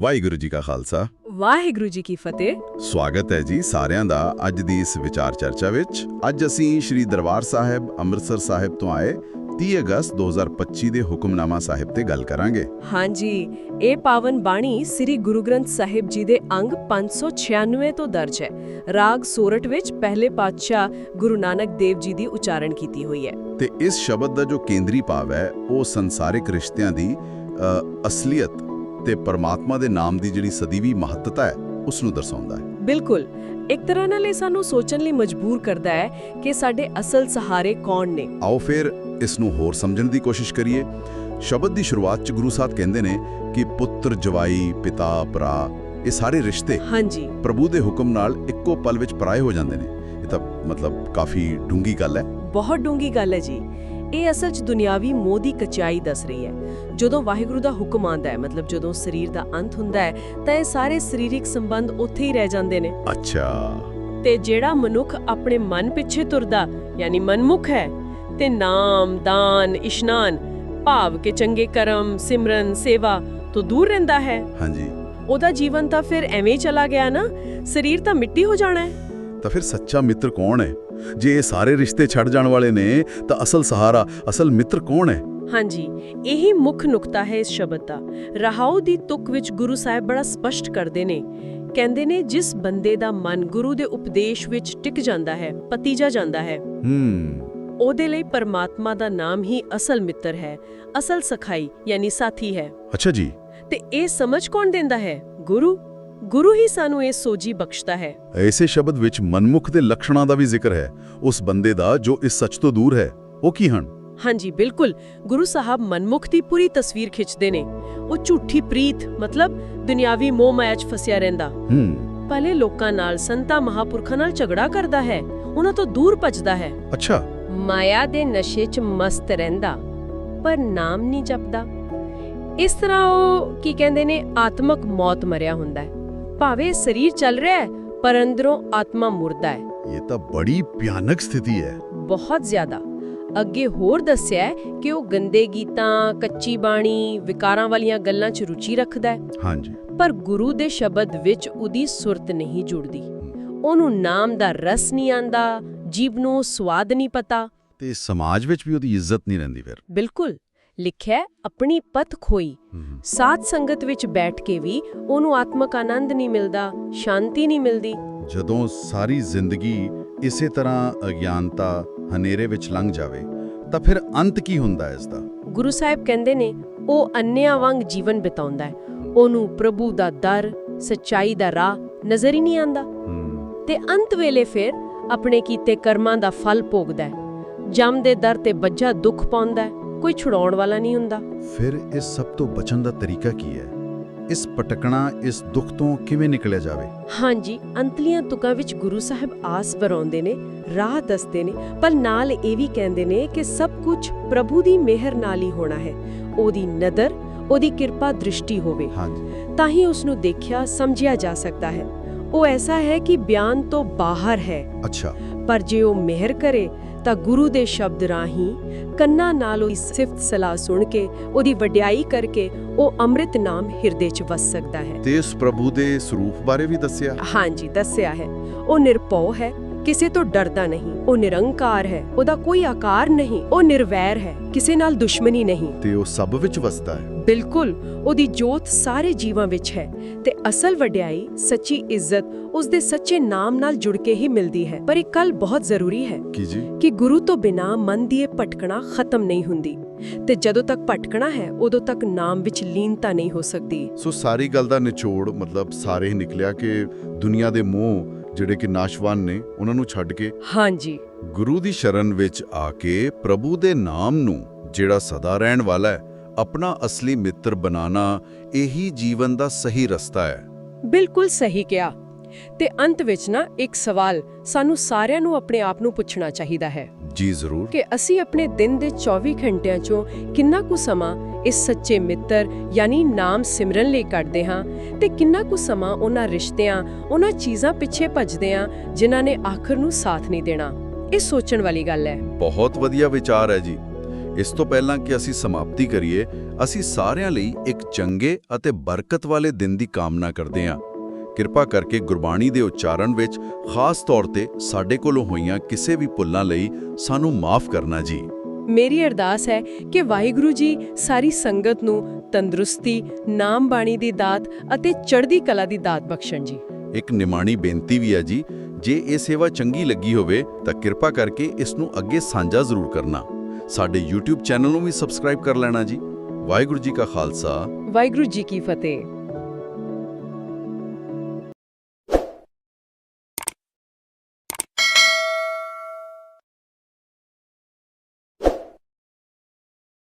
ਵਾਹਿਗੁਰੂ ਜੀ ਕਾ ਖਾਲਸਾ। ਵਾਹਿਗੁਰੂ ਜੀ ਕੀ ਫਤਿਹ। ਸਵਾਗਤ ਹੈ ਜੀ ਸਾਰਿਆਂ ਦਾ ਅੱਜ ਦੀ ਇਸ ਵਿਚਾਰ ਚਰਚਾ ਵਿੱਚ। ਅੱਜ ਅਸੀਂ ਸ੍ਰੀ ਦਰਬਾਰ ਸਾਹਿਬ ਅੰਮ੍ਰਿਤਸਰ ਸਾਹਿਬ ਤੋਂ ਆਏ 30 ਅਗਸਤ 2025 ਦੇ ਹੁਕਮਨਾਮਾ ਸਾਹਿਬ ਤੇ ਗੱਲ ਕਰਾਂਗੇ। ਹਾਂਜੀ ਇਹ ਪਾਵਨ ਬਾਣੀ ਸ੍ਰੀ ਗੁਰੂ ਗ੍ਰੰਥ ਸਾਹਿਬ ਜੀ ਦੇ ਅੰਗ 596 ਤੋਂ ਦਰਜ ਹੈ। ਰਾਗ ਸੋਰਠ ਵਿੱਚ ਪਹਿਲੇ ਪਾਤਸ਼ਾਹ ਗੁਰੂ ਨਾਨਕ ਦੇਵ ਜੀ ਦੀ ਉਚਾਰਨ ਕੀਤੀ ਹੋਈ ਹੈ। ਤੇ ਇਸ ਸ਼ਬਦ ਦਾ ਜੋ ਕੇਂਦਰੀ ਭਾਵ ਹੈ ਉਹ ਸੰਸਾਰਿਕ ਰਿਸ਼ਤਿਆਂ ਦੀ ਅਸਲੀਅਤ ਤੇ ਪਰਮਾਤਮਾ ਦੇ ਨਾਮ ਦੀ ਜਿਹੜੀ ਸਦੀਵੀ ਮਹੱਤਤਾ ਹੈ ਉਸ ਨੂੰ ਦਰਸਾਉਂਦਾ ਹੈ। ਬਿਲਕੁਲ। ਇੱਕ ਤਰ੍ਹਾਂ ਨਾਲ ਇਹ ਸਾਨੂੰ ਸੋਚਣ ਲਈ ਮਜਬੂਰ ਕਰਦਾ ਹੈ ਕਿ ਸਾਡੇ ਅਸਲ ਸਹਾਰੇ ਕੌਣ ਨੇ। ਆਓ ਫਿਰ ਇਸ ਨੂੰ ਹੋਰ ਸਮਝਣ ਦੀ ਕੋਸ਼ਿਸ਼ ਕਰੀਏ। ਸ਼ਬਦ ਦੀ ਸ਼ੁਰੂਆਤ 'ਚ ਗੁਰੂ ਸਾਹਿਬ ਕਹਿੰਦੇ ਨੇ ਕਿ ਪੁੱਤਰ ਜਵਾਈ ਪਿਤਾ ਭਰਾ ਇਹ ਸਾਰੇ ਰਿਸ਼ਤੇ ਹਾਂਜੀ। ਪ੍ਰਭੂ ਦੇ ਹੁਕਮ ਨਾਲ ਇੱਕੋ ਪਲ ਵਿੱਚ ਪਰਾਏ ਹੋ ਜਾਂਦੇ ਨੇ। ਇਹ ਤਾਂ ਮਤਲਬ ਕਾਫੀ ਡੂੰਗੀ ਗੱਲ ਹੈ। ਬਹੁਤ ਡੂੰਗੀ ਗੱਲ ਹੈ ਜੀ। ਇਹ ਅਸਲ 'ਚ ਦੁਨਿਆਵੀ ਮੋਹ ਦੀ ਕਚਾਈ ਦੱਸ ਰਹੀ ਹੈ। ਜਦੋਂ ਵਾਹਿਗੁਰੂ ਦਾ ਹੁਕਮ ਆਂਦਾ ਹੈ ਮਤਲਬ ਜਦੋਂ ਸਰੀਰ ਦਾ ਅੰਤ ਹੁੰਦਾ ਹੈ ਤਾਂ ਇਹ ਸਾਰੇ ਸਰੀਰਿਕ ਸੰਬੰਧ ਉੱਥੇ ਹੀ ਰਹਿ ਜਾਂਦੇ ਨੇ। ਅੱਛਾ। ਤੇ ਜਿਹੜਾ ਮਨੁੱਖ ਆਪਣੇ ਮਨ ਪਿੱਛੇ ਤੁਰਦਾ ਯਾਨੀ ਮਨਮੁਖ ਹੈ ਤੇ ਨਾਮ ਦਾਨ ਇਸ਼ਨਾਨ ਭਾਵ ਕੇ ਚੰਗੇ ਕਰਮ ਸਿਮਰਨ ਸੇਵਾ ਤੋਂ ਦੂਰ ਰਹਿੰਦਾ ਹੈ। ਹਾਂਜੀ। ਉਹਦਾ ਜੀਵਨ ਤਾਂ ਫਿਰ ਐਵੇਂ ਚਲਾ ਗਿਆ ਨਾ ਸਰੀਰ ਤਾਂ ਮਿੱਟੀ ਹੋ ਜਾਣਾ ਹੈ। ਤਾਂ ਫਿਰ ਸੱਚਾ ਮਿੱਤਰ ਕੌਣ ਹੈ? ਜੇ ਇਹ ਸਾਰੇ ਰਿਸ਼ਤੇ ਛੱਡ ਜਾਣ ਵਾਲੇ ਨੇ ਤਾਂ ਅਸਲ ਸਹਾਰਾ ਅਸਲ ਮਿੱਤਰ ਕੌਣ ਹੈ? ਹਾਂਜੀ ਇਹੀ ਮੁੱਖ ਨੁਕਤਾ ਹੈ ਇਸ ਸ਼ਬਦ ਦਾ। ਰਹਾਉ ਦੀ ਤੁਕ ਵਿੱਚ ਗੁਰੂ ਸਾਹਿਬ ਬੜਾ ਸਪਸ਼ਟ ਕਰਦੇ ਨੇ। ਕਹਿੰਦੇ ਨੇ ਜਿਸ ਬੰਦੇ ਦਾ ਮਨ ਗੁਰੂ ਦੇ ਉਪਦੇਸ਼ ਵਿੱਚ ਟਿਕ ਜਾਂਦਾ ਹੈ ਪਤੀਜਾ ਜਾਂਦਾ ਹੈ ਹੂੰ। ਉਹਦੇ ਲਈ ਪਰਮਾਤਮਾ ਦਾ ਨਾਮ ਹੀ ਅਸਲ ਮਿੱਤਰ ਹੈ ਅਸਲ ਸਖਾਈ ਯਾਨੀ ਸਾਥੀ ਹੈ। ਅੱਛਾ ਜੀ। ਤੇ ਇਹ ਸਮਝ ਕੌਣ ਦਿੰਦਾ ਹੈ? ਗੁਰੂ? ਗੁਰੂ ਹੀ ਸਾਨੂੰ ਇਹ ਸੋਝੀ ਬਖਸ਼ਦਾ ਹੈ। ਐਸੇ ਸ਼ਬਦ ਵਿੱਚ ਮਨਮੁਖ ਦੇ ਲੱਛਣਾਂ ਦਾ ਵੀ ਜ਼ਿਕਰ ਹੈ। ਉਸ ਬੰਦੇ ਦਾ ਜੋ ਇਸ ਸੱਚ ਤੋਂ ਦੂਰ ਹੈ ਉਹ ਕੀ ਹਨ? ਹਾਂਜੀ ਬਿਲਕੁਲ। ਗੁਰੂ ਸਾਹਿਬ ਮਨਮੁਖ ਦੀ ਪੂਰੀ ਤਸਵੀਰ ਖਿੱਚਦੇ ਨੇ। ਉਹ ਝੂਠੀ ਪ੍ਰੀਤ ਮਤਲਬ ਦੁਨਿਆਵੀ ਮੋਹ ਮਾਇਆ 'ਚ ਫਸਿਆ ਰਹਿੰਦਾ। ਹੂੰ। ਭਲੇ ਲੋਕਾਂ ਨਾਲ ਸੰਤਾਂ ਮਹਾਪੁਰਖਾਂ ਨਾਲ ਝਗੜਾ ਕਰਦਾ ਹੈ। ਉਹਨਾਂ ਤੋਂ ਦੂਰ ਭੱਜਦਾ ਹੈ। ਅੱਛਾ। ਮਾਇਆ ਦੇ ਨਸ਼ੇ 'ਚ ਮਸਤ ਰਹਿੰਦਾ ਪਰ ਨਾਮ ਨਹੀਂ ਜਪਦਾ। ਇਸ ਤਰ੍ਹਾਂ ਉਹ ਕੀ ਕਹਿੰਦੇ ਨੇ ਆਤਮਕ ਮੌਤ ਮਰਿਆ ਹੁੰਦਾ ਹੈ। ਭਾਵੇਂ ਸਰੀਰ ਚੱਲ ਰਿਹਾ ਹੈ ਪਰ ਅੰਦਰੋਂ ਆਤਮਾ ਮੁਰਦਾ ਹੈ। ਇਹ ਤਾਂ ਬੜੀ ਭਿਆਨਕ ਸਥਿਤੀ ਹੈ। ਬਹੁਤ ਜ਼ਿਆਦਾ। ਅੱਗੇ ਹੋਰ ਦੱਸਿਆ ਕਿ ਉਹ ਗੰਦੇ ਗੀਤਾਂ ਕੱਚੀ ਬਾਣੀ ਵਿਕਾਰਾਂ ਵਾਲੀਆਂ ਗੱਲਾਂ 'ਚ ਰੁਚੀ ਰੱਖਦਾ ਹੈ। ਹਾਂਜੀ। ਪਰ ਗੁਰੂ ਦੇ ਸ਼ਬਦ ਵਿੱਚ ਉਹਦੀ ਸੁਰਤ ਨਹੀਂ ਜੁੜਦੀ। ਉਹਨੂੰ ਨਾਮ ਦਾ ਰਸ ਨਹੀਂ ਆਂਦਾ ਜੀਵ ਨੂੰ ਸਵਾਦ ਨਹੀਂ ਪਤਾ। ਤੇ ਸਮਾਜ ਵਿੱਚ ਵੀ ਉਹਦੀ ਇੱਜ਼ਤ ਨਹੀਂ ਰਹਿੰਦੀ ਫਿਰ। ਬਿਲਕੁਲ। ਲਿਖਿਆ ਆਪਣੀ ਪਤ ਖੋਈ। ਸਾਧ ਸੰਗਤ ਵਿੱਚ ਬੈਠ ਕੇ ਵੀ ਉਹਨੂੰ ਆਤਮਕ ਆਨੰਦ ਨਹੀਂ ਮਿਲਦਾ ਸ਼ਾਂਤੀ ਨਹੀਂ ਮਿਲਦੀ। ਜਦੋਂ ਸਾਰੀ ਜ਼ਿੰਦਗੀ ਇਸੇ ਤਰ੍ਹਾਂ ਅਗਿਆਨਤਾ ਹਨੇਰੇ ਵਿੱਚ ਲੰਘ ਜਾਵੇ ਤਾਂ ਫਿਰ ਅੰਤ ਕੀ ਹੁੰਦਾ ਇਸ ਦਾ ਗੁਰੂ ਸਾਹਿਬ ਕਹਿੰਦੇ ਨੇ ਉਹ ਅੰਨਿਆਂ ਵਾਂਗ ਜੀਵਨ ਬਿਤਾਉਂਦਾ ਹੈ। ਉਹਨੂੰ ਪ੍ਰਭੂ ਦਾ ਦਰ ਸੱਚਾਈ ਦਾ ਰਾਹ ਨਜ਼ਰ ਹੀ ਨਹੀਂ ਆਂਦਾ ਤੇ ਅੰਤ ਵੇਲੇ ਫਿਰ ਆਪਣੇ ਕੀਤੇ ਕਰਮਾਂ ਦਾ ਫਲ ਭੋਗਦਾ ਹੈ। ਜਮ ਦੇ ਦਰ ਤੇ ਬੱਝਾ ਦੁੱਖ ਪਾਉਂਦਾ ਹੈ। ਕੋਈ ਛੁਡਾਉਣ ਵਾਲਾ ਨਹੀਂ ਹੁੰਦਾ। ਫਿਰ ਇਸ ਸਭ ਤੋਂ ਬਚਣ ਦਾ ਤਰੀਕਾ ਕੀ ਹੈ? ਇਸ ਪਟਕਣਾ ਇਸ ਦੁੱਖ ਤੋਂ ਕਿਵੇਂ ਨਿਕਲਿਆ ਜਾਵੇ? ਹਾਂਜੀ ਅੰਤਲੀਆਂ ਤੁਕਾਂ ਵਿੱਚ ਗੁਰੂ ਸਾਹਿਬ ਆਸ ਵਰਾਉਂਦੇ ਨੇ ਰਾਹ ਦੱਸਦੇ ਨੇ ਪਰ ਨਾਲ ਇਹ ਵੀ ਕਹਿੰਦੇ ਨੇ ਕਿ ਸਭ ਕੁਝ ਪ੍ਰਭੂ ਦੀ ਮਿਹਰ ਨਾਲ ਹੀ ਹੋਣਾ ਹੈ। ਉਹਦੀ ਨਦਰ ਉਹਦੀ ਕਿਰਪਾ ਦ੍ਰਿਸ਼ਟੀ ਹੋਵੇ। ਹਾਂਜੀ। ਤਾਂ ਹੀ ਉਸ ਨੂੰ ਦੇਖਿਆ ਸਮਝਿਆ ਜਾ ਸਕਦਾ ਹੈ। ਉਹ ਐਸਾ ਹੈ ਕਿ ਬਿਆਨ ਤੋਂ ਬਾਹਰ ਹੈ। ਅੱਛਾ। ਪਰ ਜੇ ਉਹ ਮਿਹਰ ਕਰੇ ਤਾਂ ਗੁਰੂ ਦੇ ਸ਼ਬਦ ਰਾਹੀਂ ਕੰਨਾਂ ਨਾਲ ਉਹਦੀ ਸਿਫਤ ਸਲਾਹ ਸੁਣ ਕੇ ਉਹਦੀ ਵਡਿਆਈ ਕਰਕੇ ਉਹ ਅੰਮ੍ਰਿਤ ਨਾਮ ਹਿਰਦੇ 'ਚ ਵਸ ਸਕਦਾ ਹੈ। ਤੇ ਇਸ ਪ੍ਰਭੂ ਦੇ ਸਰੂਪ ਬਾਰੇ ਵੀ ਦੱਸਿਆ? ਹਾਂਜੀ ਦੱਸਿਆ ਹੈ। ਉਹ ਨਿਰਭਉ ਹੈ। ਕਿਸੇ ਤੋਂ ਡਰਦਾ ਨਹੀਂ। ਉਹ ਨਿਰੰਕਾਰ ਹੈ ਉਹਦਾ ਕੋਈ ਆਕਾਰ ਨਹੀਂ ਉਹ ਨਿਰਵੈਰ ਹੈ ਕਿਸੇ ਨਾਲ ਦੁਸ਼ਮਣੀ ਨਹੀਂ। ਤੇ ਉਹ ਸਭ ਵਿੱਚ ਵਸਦਾ ਹੈ। ਬਿਲਕੁਲ ਉਹਦੀ ਜੋਤ ਸਾਰੇ ਜੀਵਾਂ ਵਿੱਚ ਹੈ ਤੇ ਅਸਲ ਵਡਿਆਈ ਸੱਚੀ ਇੱਜ਼ਤ ਉਸ ਦੇ ਸੱਚੇ ਨਾਮ ਨਾਲ ਜੁੜ ਕੇ ਹੀ ਮਿਲਦੀ ਹੈ। ਪਰ ਇੱਕ ਗੱਲ ਬਹੁਤ ਜ਼ਰੂਰੀ ਹੈ ਕੀ ਜੀ? ਕਿ ਗੁਰੂ ਤੋਂ ਬਿਨਾ ਮਨ ਦੀ ਇਹ ਭਟਕਣਾ ਖਤਮ ਨਹੀਂ ਹੁੰਦੀ ਤੇ ਜਦੋਂ ਤੱਕ ਭਟਕਣਾ ਹੈ ਉਦੋਂ ਤੱਕ ਨਾਮ ਵਿੱਚ ਲੀਨਤਾ ਨਹੀਂ ਹੋ ਸਕਦੀ। ਸੋ ਸਾਰੀ ਗੱਲ ਦਾ ਨਿਚੋੜ ਮਤਲਬ ਸਾਰੇ ਹੀ ਨਿਕਲਿਆ ਕਿ ਦੁਨੀਆ ਦੇ ਮੋਹ ਜਿਹੜੇ ਕਿ ਨਾਸ਼ਵਾਨ ਨੇ ਉਹਨਾਂ ਨੂੰ ਛੱਡ ਕੇ ਹਾਂਜੀ। ਗੁਰੂ ਦੀ ਸ਼ਰਨ ਵਿੱਚ ਆ ਕੇ ਪ੍ਰਭੂ ਦੇ ਨਾਮ ਨੂੰ ਜਿਹੜਾ ਸਦਾ ਰਹਿਣ ਵਾਲਾ ਹੈ ਆਪਣਾ ਅਸਲੀ ਮਿੱਤਰ ਬਣਾਉਣਾ ਇਹੀ ਜੀਵਨ ਦਾ ਸਹੀ ਰਸਤਾ ਹੈ। ਬਿਲਕੁਲ ਸਹੀ ਕਿਹਾ। ਤੇ ਅੰਤ ਵਿੱਚ ਨਾ ਇੱਕ ਸਵਾਲ ਸਾਨੂੰ ਸਾਰਿਆਂ ਨੂੰ ਆਪਣੇ ਆਪ ਨੂੰ ਪੁੱਛਣਾ ਚਾਹੀਦਾ ਹੈ। ਜੀ ਜ਼ਰੂਰ। ਕਿ ਅਸੀਂ ਆਪਣੇ ਦਿਨ ਦੇ 24 ਘੰਟਿਆਂ 'ਚੋਂ ਕਿੰਨਾ ਕੁ ਸਮਾਂ ਇਸ ਸੱਚੇ ਮਿੱਤਰ ਯਾਨੀ ਨਾਮ ਸਿਮਰਨ ਲਈ ਕੱਢਦੇ ਹਾਂ ਤੇ ਕਿੰਨਾ ਕੁ ਸਮਾਂ ਉਹਨਾਂ ਰਿਸ਼ਤਿਆਂ ਉਹਨਾਂ ਚੀਜ਼ਾਂ ਪਿੱਛੇ ਭੱਜਦੇ ਹਾਂ ਜਿਨ੍ਹਾਂ ਨੇ ਆਖਰ ਨੂੰ ਸਾਥ ਨਹੀਂ ਦੇਣਾ। ਇਹ ਸੋਚਣ ਵਾਲੀ ਗੱਲ ਹੈ। ਬਹੁਤ ਵਧੀਆ ਵਿਚਾਰ ਹੈ ਜੀ। ਇਸ ਤੋਂ ਪਹਿਲਾਂ ਕਿ ਅਸੀਂ ਸਮਾਪਤੀ ਕਰੀਏ ਅਸੀਂ ਸਾਰਿਆਂ ਲਈ ਇੱਕ ਚੰਗੇ ਅਤੇ ਬਰਕਤ ਵਾਲੇ ਦਿਨ ਦੀ ਕਾਮਨਾ ਕਰਦੇ ਹਾਂ। ਕਿਰਪਾ ਕਰਕੇ ਗੁਰਬਾਣੀ ਦੇ ਉਚਾਰਨ ਵਿੱਚ ਖਾਸ ਤੌਰ ਤੇ ਸਾਡੇ ਕੋਲੋਂ ਹੋਈਆਂ ਕਿਸੇ ਵੀ ਭੁੱਲਾਂ ਲਈ ਸਾਨੂੰ ਮਾਫ ਕਰਨਾ ਜੀ। ਮੇਰੀ ਅਰਦਾਸ ਹੈ ਕਿ ਵਾਹਿਗੁਰੂ ਜੀ ਸਾਰੀ ਸੰਗਤ ਨੂੰ ਤੰਦਰੁਸਤੀ ਨਾਮ ਬਾਣੀ ਦੀ ਦਾਤ ਅਤੇ ਚੜ੍ਹਦੀ ਕਲਾ ਦੀ ਦਾਤ ਬਖਸ਼ਣ ਜੀ। ਇੱਕ ਨਿਮਾਣੀ ਬੇਨਤੀ ਵੀ ਹੈ ਜੀ ਜੇ ਇਹ ਸੇਵਾ ਚੰਗੀ ਲੱਗੀ ਹੋਵੇ ਤਾਂ ਕਿਰਪਾ ਕਰਕੇ ਇਸ ਨੂੰ ਅੱਗੇ ਸਾਂਝਾ ਜ਼ਰੂਰ ਕਰਨਾ। ਸਾਡੇ YouTube ਚੈਨਲ ਨੂੰ ਵੀ ਸਬਸਕ੍ਰਾਈਬ ਕਰ ਲੈਣਾ ਜੀ। ਵਾਹਿਗੁਰੂ ਜੀ ਕਾ ਖਾਲਸਾ। ਵਾਹਿਗੁਰੂ ਜੀ ਕੀ ਫਤਿਹ।